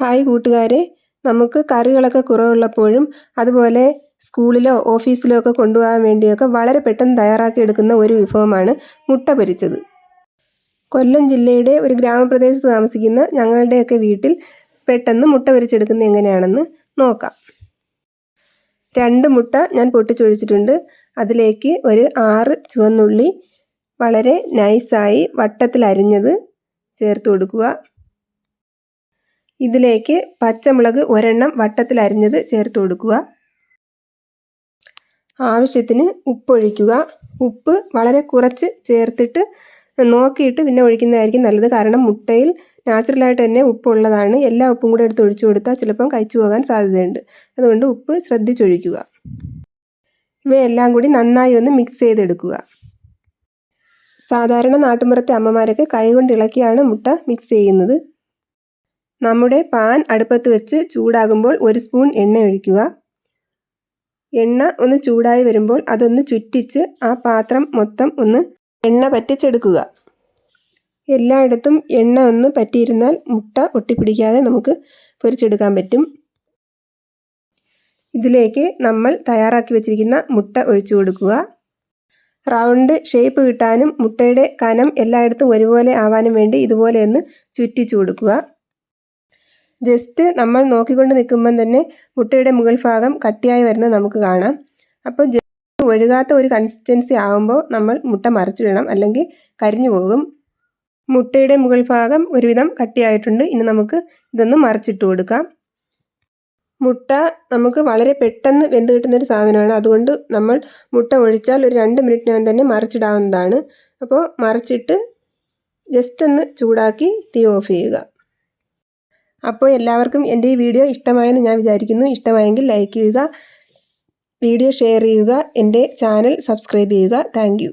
Hi കൂട്ടുകാരെ. നമുക്ക് കറികളൊക്കെ കുറവുള്ളപ്പോഴും അതുപോലെ സ്കൂളിലോ ഓഫീസിലോ ഒക്കെ കൊണ്ടുപോകാൻ വേണ്ടിയൊക്കെ വളരെ പെട്ടെന്ന് തയ്യാറാക്കി എടുക്കുന്ന ഒരു വിഭവമാണ് മുട്ട പൊരിച്ചത്. കൊല്ലം ജില്ലയുടെ ഒരു ഗ്രാമപ്രദേശത്ത് താമസിക്കുന്ന ഞങ്ങളുടെയൊക്കെ വീട്ടിൽ പെട്ടെന്ന് മുട്ട പൊരിച്ചെടുക്കുന്നത് എങ്ങനെയാണെന്ന് നോക്കാം. രണ്ട് മുട്ട ഞാൻ പൊട്ടിച്ചൊഴിച്ചിട്ടുണ്ട്. അതിലേക്ക് ഒരു ആറ് ചുവന്നുള്ളി വളരെ നൈസായി വട്ടത്തിൽ അരിഞ്ഞത് ചേർത്ത് കൊടുക്കുക. ഇതിലേക്ക് പച്ചമുളക് ഒരെണ്ണം വട്ടത്തിൽ അരിഞ്ഞത് ചേർത്ത് കൊടുക്കുക. ആവശ്യത്തിന് ഉപ്പൊഴിക്കുക ഉപ്പ് വളരെ കുറച്ച് ചേർത്തിട്ട് നോക്കിയിട്ട് പിന്നെ ഒഴിക്കുന്നതായിരിക്കും നല്ലത്. കാരണം മുട്ടയിൽ നാച്ചുറലായിട്ട് തന്നെ ഉപ്പുള്ളതാണ് എല്ലാ ഉപ്പും കൂടെ എടുത്ത് ഒഴിച്ചു കൊടുത്താൽ ചിലപ്പം കഴിച്ചു പോകാൻ സാധ്യതയുണ്ട്. അതുകൊണ്ട് ഉപ്പ് ശ്രദ്ധിച്ചൊഴിക്കുക. ഇവയെല്ലാം കൂടി നന്നായി ഒന്ന് മിക്സ് ചെയ്തെടുക്കുക. സാധാരണ നാട്ടുമ്പുറത്തെ അമ്മമാരൊക്കെ കൈകൊണ്ട് ഇളക്കിയാണ് മുട്ട മിക്സ് ചെയ്യുന്നത്. നമ്മുടെ പാൻ അടുപ്പത്ത് വെച്ച് ചൂടാകുമ്പോൾ ഒരു സ്പൂൺ എണ്ണ ഒഴിക്കുക. എണ്ണ ഒന്ന് ചൂടായി വരുമ്പോൾ അതൊന്ന് ചുറ്റിച്ച് ആ പാത്രം മൊത്തം ഒന്ന് എണ്ണ പറ്റിച്ചെടുക്കുക. എല്ലായിടത്തും എണ്ണ ഒന്ന് പറ്റിയിരുന്നാൽ മുട്ട ഒട്ടിപ്പിടിക്കാതെ നമുക്ക് പൊരിച്ചെടുക്കാൻ പറ്റും. ഇതിലേക്ക് നമ്മൾ തയ്യാറാക്കി വെച്ചിരിക്കുന്ന മുട്ട ഒഴിച്ചു കൊടുക്കുക. റൗണ്ട് ഷേപ്പ് കിട്ടാനും മുട്ടയുടെ കനം എല്ലായിടത്തും ഒരുപോലെ ആവാനും വേണ്ടി ഇതുപോലെ ഒന്ന് ചുറ്റിച്ചു കൊടുക്കുക. ജസ്റ്റ് നമ്മൾ നോക്കിക്കൊണ്ട് നിൽക്കുമ്പം തന്നെ മുട്ടയുടെ മുകൾ ഭാഗം കട്ടിയായി വരുന്നത് നമുക്ക് കാണാം. അപ്പോൾ ജസ്റ്റ് ഒഴുകാത്ത ഒരു കൺസിസ്റ്റൻസി ആകുമ്പോൾ നമ്മൾ മുട്ട മറിച്ചിടണം അല്ലെങ്കിൽ കരിഞ്ഞു പോകും. മുട്ടയുടെ മുകൾ ഭാഗം ഒരുവിധം കട്ടിയായിട്ടുണ്ട്. ഇനി നമുക്ക് ഇതൊന്ന് മറിച്ചിട്ട് കൊടുക്കാം. മുട്ട നമുക്ക് വളരെ പെട്ടെന്ന് വെന്ത് കിട്ടുന്നൊരു സാധനമാണ്. അതുകൊണ്ട് നമ്മൾ മുട്ട ഒഴിച്ചാൽ ഒരു രണ്ട് മിനിറ്റിനകം തന്നെ മറിച്ചിടാവുന്നതാണ്. അപ്പോൾ മറിച്ചിട്ട് ജസ്റ്റ് ഒന്ന് ചൂടാക്കി തീ ഓഫ് ചെയ്യുക. അപ്പോൾ എല്ലാവർക്കും എന്റെ ഈ വീഡിയോ ഇഷ്ടമായെന്ന് ഞാൻ വിചാരിക്കുന്നു. ഇഷ്ടമായെങ്കിൽ ലൈക്ക് ചെയ്യുക വീഡിയോ ഷെയർ ചെയ്യുക എന്റെ ചാനൽ സബ്സ്ക്രൈബ് ചെയ്യുക. താങ്ക്